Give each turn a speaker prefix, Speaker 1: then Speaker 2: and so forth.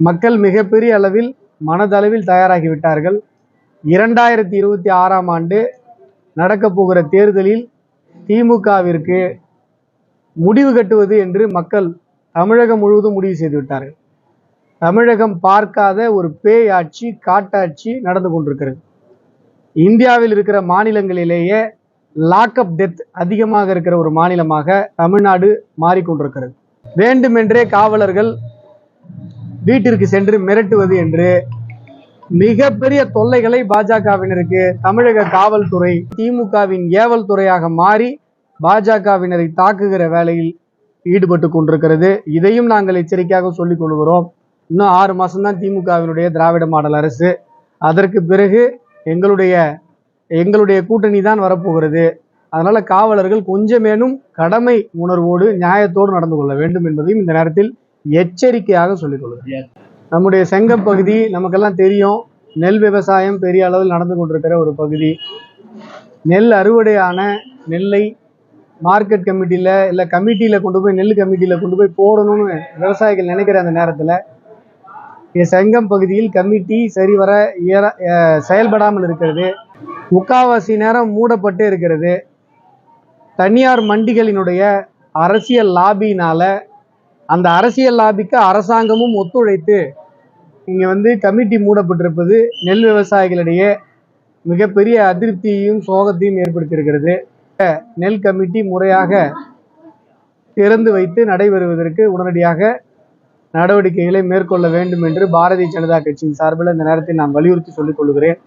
Speaker 1: மக்கள் மிகப்பெரிய அளவில் மனதளவில் தயாராகிவிட்டார்கள். இரண்டாயிரத்தி இருபத்தி ஆறாம் ஆண்டு நடக்கப் போகிற தேர்தலில் திமுகவிற்கு முடிவு கட்டுவது என்று மக்கள் தமிழகம் முழுவதும் முடிவு செய்து விட்டார்கள். தமிழகம் பார்க்காத ஒரு பேய் ஆட்சி காட்டாட்சி நடந்து கொண்டிருக்கிறது. இந்தியாவில் இருக்கிற மாநிலங்களிலேயே லாக்அப் டெத் அதிகமாக இருக்கிற ஒரு மாநிலமாக தமிழ்நாடு மாறிக்கொண்டிருக்கிறது. வேண்டுமென்றே காவலர்கள் வீட்டிற்கு சென்று மிரட்டுவது என்று மிகப்பெரிய தொல்லைகளை பாஜகவினருக்கு தமிழக காவல்துறை திமுகவின் ஏவல் துறையாக மாறி பாஜகவினரை தாக்குகிற வேலையில் ஈடுபட்டு கொண்டிருக்கிறது. இதையும் நாங்கள் எச்சரிக்கையாக சொல்லிக் கொள்கிறோம். இன்னும் ஆறு மாதம்தான் திமுகவினுடைய திராவிட மாடல் அரசு. அதற்கு பிறகு எங்களுடைய எங்களுடைய கூட்டணி தான் வரப்போகிறது. அதனால காவலர்கள் கொஞ்சமேனும் கடமை உணர்வோடு நியாயத்தோடு நடந்து கொள்ள வேண்டும் என்பதையும் இந்த நேரத்தில் எச்சரிக்கையாக சொல்லிக் கொள்கிறேன். நம்முடைய செங்கம் பகுதி நமக்கெல்லாம் தெரியும். நெல் விவசாயம் பெரிய அளவில் நடந்து கொண்டிருக்கிற ஒரு பகுதி. நெல் அறுவடையான நெல்லை மார்க்கெட் கமிட்டியில் இல்லை கமிட்டியில் கொண்டு போய் நெல் கமிட்டியில் கொண்டு போய் போடணும்னு விவசாயிகள் நினைக்கிற அந்த நேரத்தில் செங்கம் பகுதியில் கமிட்டி சரிவர இயற- செயல்படாமல் இருக்கிறது. முக்காவாசி நேரம் மூடப்பட்டு இருக்கிறது. தனியார் மண்டிகளினுடைய அரசியல் லாபியினால அந்த அரசியல் லாபிக்கு அரசாங்கமும் ஒத்துழைத்து இங்கே வந்து கமிட்டி மூடப்பட்டிருப்பது நெல் விவசாயிகளிடையே மிகப்பெரிய அதிருப்தியையும் சோகத்தையும் ஏற்படுத்தியிருக்கிறது. நெல் கமிட்டி முறையாக திறந்து வைத்து நடைபெறுவதற்கு உடனடியாக நடவடிக்கைகளை மேற்கொள்ள வேண்டும் என்று பாரதிய ஜனதா கட்சியின் சார்பில் இந்த நேரத்தில் நான் வலியுறுத்தி சொல்லிக் கொள்கிறேன்.